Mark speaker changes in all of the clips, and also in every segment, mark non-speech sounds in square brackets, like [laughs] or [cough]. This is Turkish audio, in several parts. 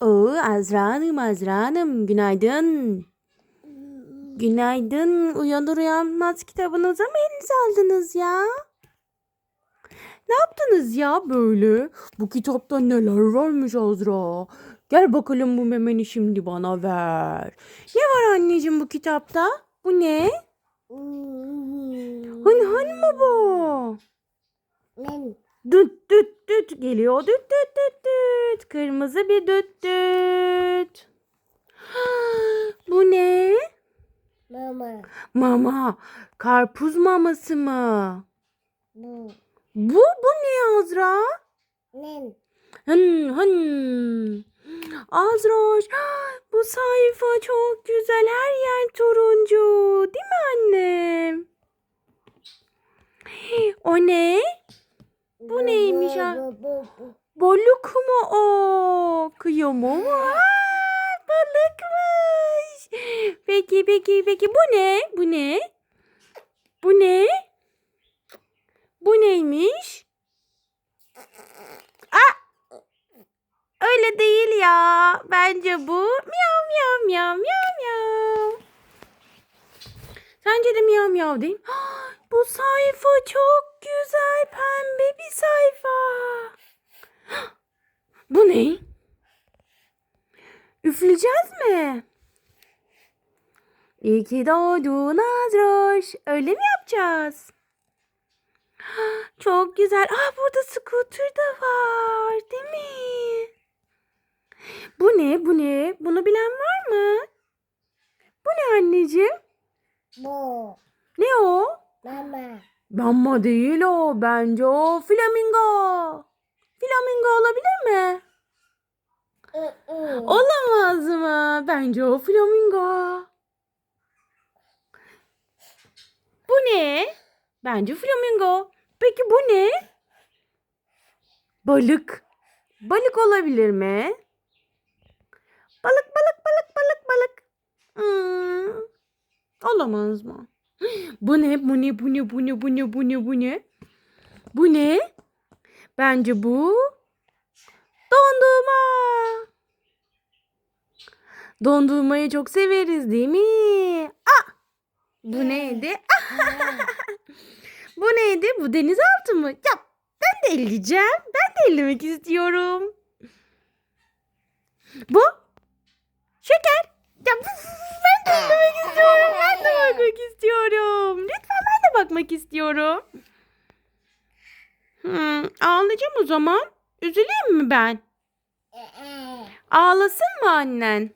Speaker 1: Oo Azra Hanım, Azra Hanım günaydın. Günaydın. Uyanır uyanmaz kitabınıza mı elinize aldınız ya? Ne yaptınız ya böyle? Bu kitapta neler varmış Azra? Gel bakalım bu memeni şimdi bana ver. Ne var anneciğim bu kitapta? Bu ne? Hani hani mi bu?
Speaker 2: Ben
Speaker 1: Düt düt düt geliyor düt düt düt düt. Kırmızı bir düt düt. [gasps] Bu ne?
Speaker 2: mama
Speaker 1: Mama. Karpuz maması mı?
Speaker 2: bu
Speaker 1: Bu bu ne Azra?
Speaker 2: ben
Speaker 1: Hın hın. Azra [gasps] bu sayfa çok güzel. Her yer turuncu. Değil mi annem? [gasps] O ne? Bu neymiş ha? Balık mı o? Kıyamam. Aa, balıkmış. Peki peki peki bu ne? Bu ne? Bu ne? Bu neymiş? Aa! Öyle değil ya. Bence bu miyav miyav miyav miyav miyav. Sence de miyav miyav değil? Ah, Bu sayfa çok güzel pembe bir sayfa. [gasps] Bu ne? Üfleyeceğiz mi? İyi ki doğdun Azroş. Öyle mi yapacağız? [gasps] Çok güzel. Aa burada scooter da var. Değil mi? Bu ne? Bu ne? Bunu bilen var mı? Bu ne anneciğim?
Speaker 2: Bu
Speaker 1: Ne o?
Speaker 2: mama
Speaker 1: Bamba değil o. Bence o flamingo. Flamingo olabilir mi? Olamaz mı? Bence o flamingo. Bu ne? Bence flamingo. Peki bu ne? Balık. Balık olabilir mi? Balık balık balık. Hmm. Olamaz mı? [gasps] Bu ne? Bu ne? Bu ne? Bu ne? Bu ne? Bu ne? Bu ne? Bu ne? Bence bu dondurma. Dondurmayı çok severiz değil mi? Ah! Bu neydi? [laughs] Bu neydi? Bu denizaltı mı? Ya ben de elleyeceğim. Ben de ellemek istiyorum. Bu? Bakmak istiyorum. Hmm, ağlayacağım o zaman. Üzüleyim mi ben? Ağlasın mı annen?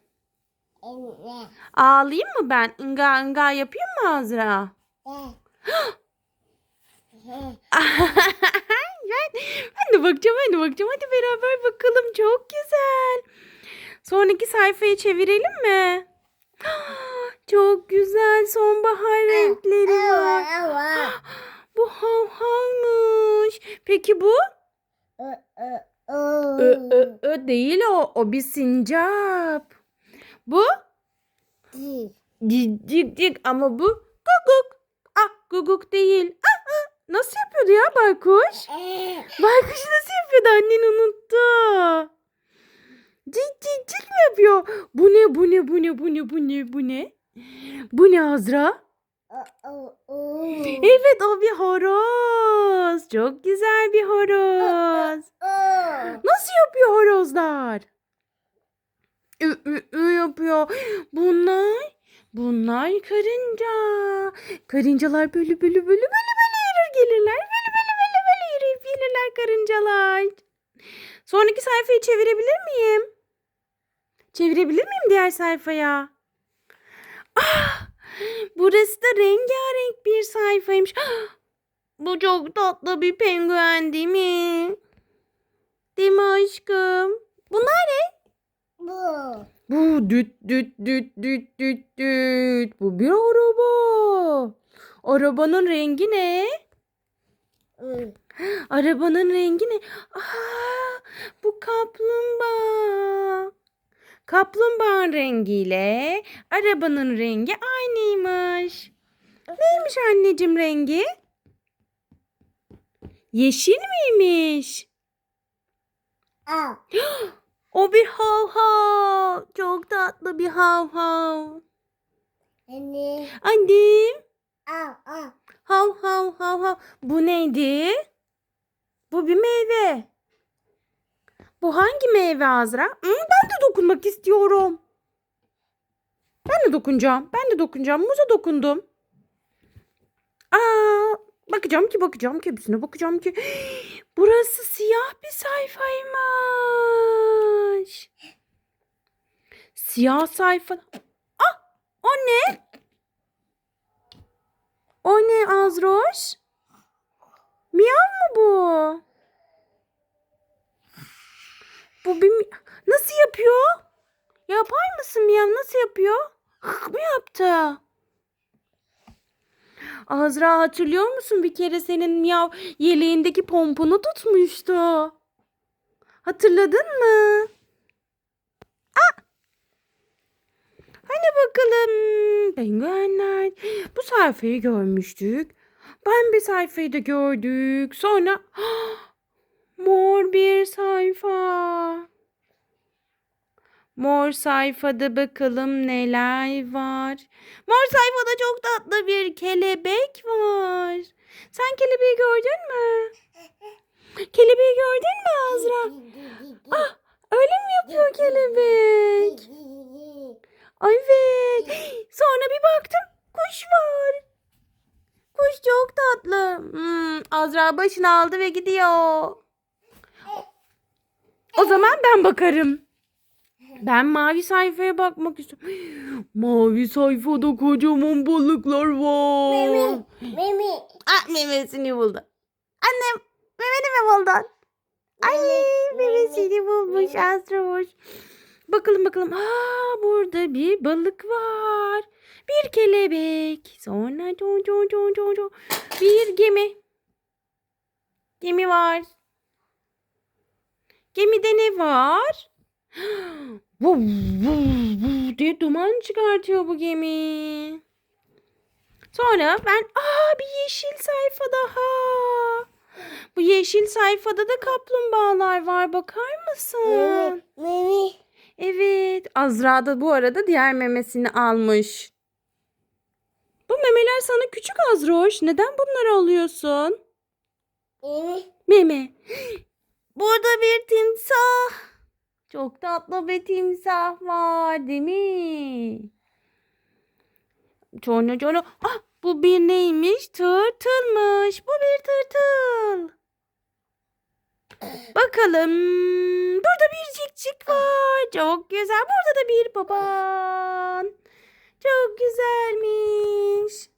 Speaker 2: Anne.
Speaker 1: Ağlayayım mı ben? Inga inga yapayım mı Azra? ben, ben de bakacağım, ben de bakacağım. Hadi beraber bakalım. Çok güzel. Sonraki sayfayı çevirelim mi? Çok güzel sonbahar renkleri var. [gasps] Bu hav havmış. Peki bu? Ö, ö, ö değil o. O bir sincap. Bu? Cik cik cik ama bu guguk. Ah guguk değil. Ah, ah. Nasıl yapıyordu ya baykuş? Baykuş nasıl yapıyordu annen unuttu. Cik cik cik mi yapıyor? Bu ne bu ne bu ne bu ne bu ne bu ne? [laughs] Bu ne Azra? Evet o bir horoz. Çok güzel bir horoz. Nasıl yapıyor horozlar? Ü, ü, ü yapıyor. Bunlar, bunlar karınca. Karıncalar böyle böyle böyle böyle böyle yürür gelirler. Böyle böyle böyle böyle yürüyüp gelirler karıncalar. Sonraki sayfayı çevirebilir miyim? Çevirebilir miyim diğer sayfaya? Ah, [gasps] burası da rengarenk bir sayfaymış. Ah, [gasps] bu çok tatlı bir penguen değil mi? Değil mi aşkım? Bunlar ne?
Speaker 2: Bu.
Speaker 1: Bu düt düt düt düt düt düt. Bu bir araba. Arabanın rengi ne? [gasps] Arabanın rengi ne? Aa, bu kaplumbağa. Kaplumbağanın rengiyle arabanın rengi aynıymış. Neymiş anneciğim rengi? Yeşil miymiş? [gasps] O bir hav hav. Çok tatlı bir hav hav.
Speaker 2: Anne.
Speaker 1: Annem. Hav hav hav hav. Bu neydi? Bu bir meyve. Bu hangi meyve Azra? Hı, ben de dokunmak istiyorum. Ben de dokunacağım. Ben de dokunacağım. Muza dokundum. Aa, bakacağım ki bakacağım ki hepsine bakacağım ki. [gasps] Burası siyah bir sayfaymış. Siyah sayfa. Ah, o ne? O ne Azroş? Miyav mı bu? Bu bir Nasıl yapıyor? Yapar mısın Miyav? Nasıl yapıyor? Hık mı yaptı? Azra hatırlıyor musun? Bir kere senin Miyav yeleğindeki pomponu tutmuştu. Hatırladın mı? Hani bakalım penguenler. Bu sayfayı görmüştük. Ben bir sayfayı da gördük. Sonra mor bir sayfa. Mor sayfada bakalım neler var. Mor sayfada çok tatlı bir kelebek var. Sen kelebeği gördün mü? [laughs] Kelebeği gördün mü Azra? [laughs] Ah, öyle mi yapıyor kelebek? [laughs] Evet. [gasps] Sonra bir baktım kuş var. Kuş çok tatlı. Hmm, Azra başını aldı ve gidiyor. O zaman ben bakarım. Ben mavi sayfaya bakmak istiyorum. [gasps] Mavi sayfada kocaman balıklar var.
Speaker 2: Mimi. Mimi.
Speaker 1: Ah memesini buldu. Annem memeni mi buldun? Ay memesini bulmuş Asroş. Bakalım bakalım. Aa burada bir balık var. Bir kelebek. Sonra co co co co co. Bir gemi. Gemi var. Gemide ne var? [gasps] Vuv, vuv, vuv diye duman çıkartıyor bu gemi. Sonra ben aa bir yeşil sayfa daha. Bu yeşil sayfada da kaplumbağalar var. Bakar mısın?
Speaker 2: Mimi.
Speaker 1: Evet. Azra da bu arada diğer memesini almış. Bu memeler sana küçük Azroş. Neden bunları alıyorsun?
Speaker 2: Mimi.
Speaker 1: Meme. Burada bir timsah. Çok tatlı bir timsah var değil mi? Sonra sonra ah bu bir neymiş? Tırtılmış. Bu bir tırtıl. Bakalım. Burada bir cikcik var. Çok güzel. Burada da bir baban. Çok güzelmiş.